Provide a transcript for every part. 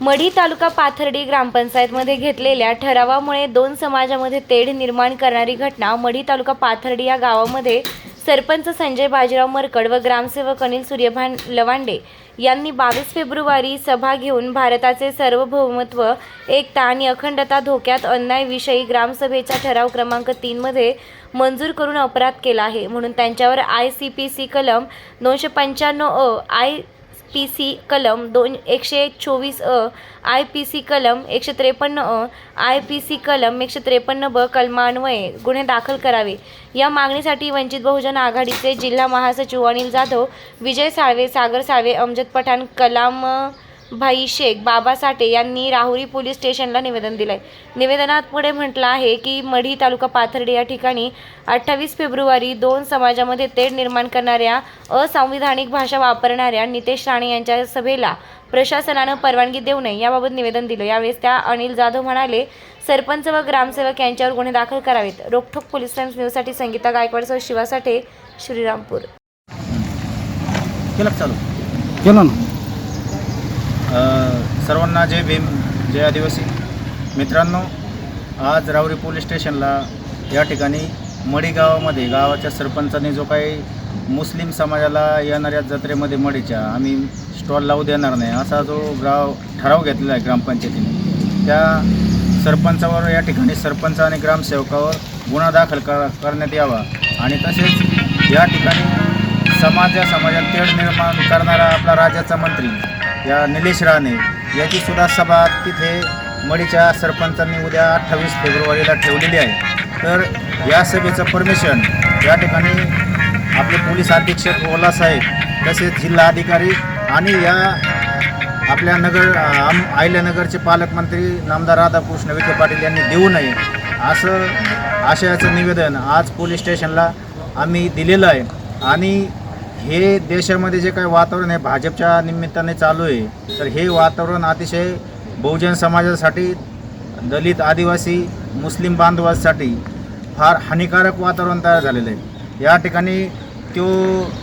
मढी तालुका पाथर्डी ग्रामपंचायतमध्ये घेतलेल्या ठरावामुळे दोन समाजामध्ये तेढ निर्माण करणारी घटना मढी तालुका पाथर्डी या गावामध्ये सरपंच संजय बाजीराव मरकड व ग्रामसेवक अनिल सूर्यभान लवांडे यांनी बावीस फेब्रुवारी सभा घेऊन भारताचे सार्वभौमत्व एकता आणि अखंडता धोक्यात अन्यायविषयी ग्रामसभेचा ठराव क्रमांक तीनमध्ये मंजूर करून अपराध केला आहे. म्हणून त्यांच्यावर आय सी पी सी कलम दोनशे पंच्याण्णव अ आय पी सी कलम दोन एकशे चोवीस अ आय पी सी कलम एकशे त्रेपन्न अ आय पी सी कलम एकशे त्रेपन्न ब कलमान्वये गुन्हे दाखल करावे. या मागणीसाठी वंचित बहुजन आघाडीचे जिल्हा महासचिव अनिल जाधव विजय साळवे सागर साळवे अमजद पठाण कलाम भाई शेख बाबा साठे यांनी राहुरी पोलीस स्टेशनला निवेदन दिलंय. निवेदनात पुढे म्हटलं आहे की मढी तालुका पाथर्डी या ठिकाणी अठ्ठावीस फेब्रुवारी दोन समाजामध्ये तेढ निर्माण करणाऱ्या असंविधानिक भाषा वापरणाऱ्या नितेश राणे यांच्या सभेला प्रशासनानं परवानगी देऊ नये याबाबत निवेदन दिलं. यावेळेस त्या अनिल जाधव म्हणाले सरपंच व ग्रामसेवक यांच्यावर गुन्हे दाखल करावेत. रोखोक पोलीस टाइम्स न्यूजसाठी संगीता गायकवाडसह शिवासाठे श्रीरामपूर. केलं चालू? केलं ना. सर्वांना जय भीम जय आदिवासी. मित्रांनो आज रावरी पोलीस स्टेशनला या ठिकाणी मडी गावामध्ये गावाच्या सरपंचाने जो काही मुस्लिम समाजाला येणाऱ्या जत्रेमध्ये मडीच्या आम्ही स्टॉल लावू देणार नाही असा जो गाव ठराव घेतलेला आहे ग्रामपंचायतीने. त्या सरपंचावर या ठिकाणी सरपंच आणि ग्रामसेवकावर गुन्हा दाखल कर करण्यात यावा आणि तसेच या ठिकाणी समाज या समाजात तेढ निर्माण करणारा आपला राज्याचा मंत्री या निलेश राणे याची सुद्धा सभा तिथे मडीच्या सरपंचांनी उद्या अठ्ठावीस फेब्रुवारीला ठेवलेली आहे. तर या सभेचं परमिशन या ठिकाणी आपले पोलीस अधीक्षक ओला साहेब तसेच जिल्हा अधिकारी आणि या आपल्या नगर आम आयल्यानगरचे पालकमंत्री नामदार राधाकृष्ण विखे पाटील यांनी देऊ नये असं आशयाचं निवेदन आज पोलीस स्टेशनला आम्ही दिलेलं आहे. आणि हे देशामध्ये जे काही वातावरण आहे भाजपच्या निमित्ताने चालू आहे तर हे वातावरण अतिशय बहुजन समाजासाठी दलित आदिवासी मुस्लिम बांधवांसाठी फार हानिकारक वातावरण तयार झालेलं आहे. या ठिकाणी तो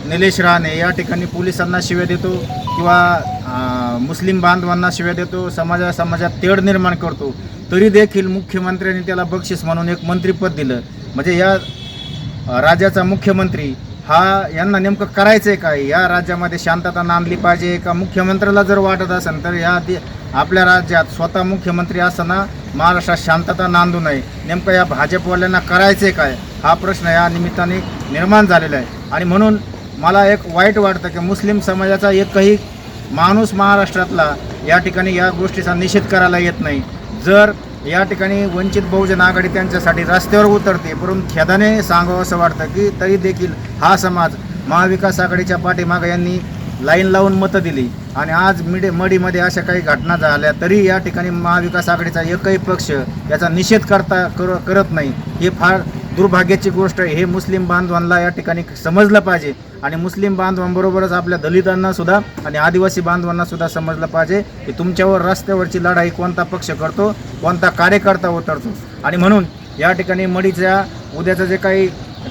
निलेश राणे या ठिकाणी पोलिसांना शिव्या देतो किंवा मुस्लिम बांधवांना शिव्या देतो समाजा समाजात तेढ निर्माण करतो. तरी देखील मुख्यमंत्र्यांनी त्याला बक्षीस म्हणून एक मंत्रिपद दिलं. म्हणजे या राज्याचा मुख्यमंत्री हा यांना नेमकं करायचं आहे काय? या राज्यामध्ये शांतता नांदली पाहिजे का? मुख्यमंत्र्याला जर वाटत असेल तर या आपल्या राज्यात स्वतः मुख्यमंत्री असताना महाराष्ट्रात शांतता नांदू नये. नेमकं या भाजपवाल्यांना करायचं आहे काय? हा प्रश्न या निमित्ताने निर्माण झालेला आहे. आणि म्हणून मला एक वाईट वाटतं की मुस्लिम समाजाचा एकही माणूस महाराष्ट्रातला या ठिकाणी या गोष्टीचा निषेध करायला येत नाही. जर या ठिकाणी वंचित बहुजन आघाडी त्यांच्यासाठी रस्त्यावर उतरते. परंतु खेदाने सांगावं असं वाटतं की तरी देखील हा समाज महाविकास आघाडीच्या पाठीमागं यांनी लाईन लावून मतं दिली. आणि आज मिडे मडीमध्ये अशा काही घटना झाल्या तरी या ठिकाणी महाविकास आघाडीचा एकही पक्ष याचा निषेध करता कर करत नाही. हे फार दुर्भाग्याची गोष्ट आहे. हे मुस्लिम बांधवांना या ठिकाणी समजलं पाहिजे. आणि मुस्लिम बांधवांबरोबरच आपल्या दलितांना सुद्धा आणि आदिवासी बांधवांना सुद्धा समजलं पाहिजे की तुमच्यावर रस्त्यावरची लढाई कोणता पक्ष करतो कोणता कार्यकर्ता उतरतो. आणि म्हणून या ठिकाणी मडीच्या उद्याचं जे काही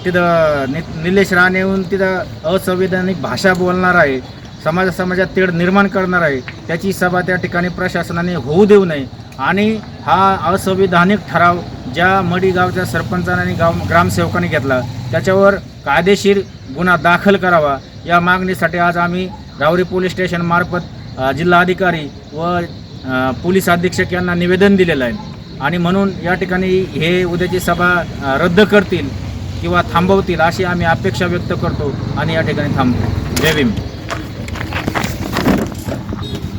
तिथं नि निलेश राणे येऊन तिथं असंविधानिक भाषा बोलणार आहे समाजा समाजात तेढ निर्माण करणार आहे त्याची सभा त्या ठिकाणी प्रशासनाने होऊ देऊ नये. आणि हा असंविधानिक ठराव ज्या मडी गावच्या सरपंचाने आणि गाव ग्रामसेवकाने घेतला त्याच्यावर कायदेशीर गुन्हा दाखल करावा. या मागणीसाठी आज आम्ही रावरी पोलीस स्टेशनमार्फत जिल्हाधिकारी व पोलीस अधीक्षक यांना निवेदन दिलेलं आहे. आणि म्हणून या ठिकाणी हे उद्याची सभा रद्द करतील किंवा थांबवतील अशी आम्ही अपेक्षा व्यक्त करतो आणि या ठिकाणी थांबतो. जय भीम.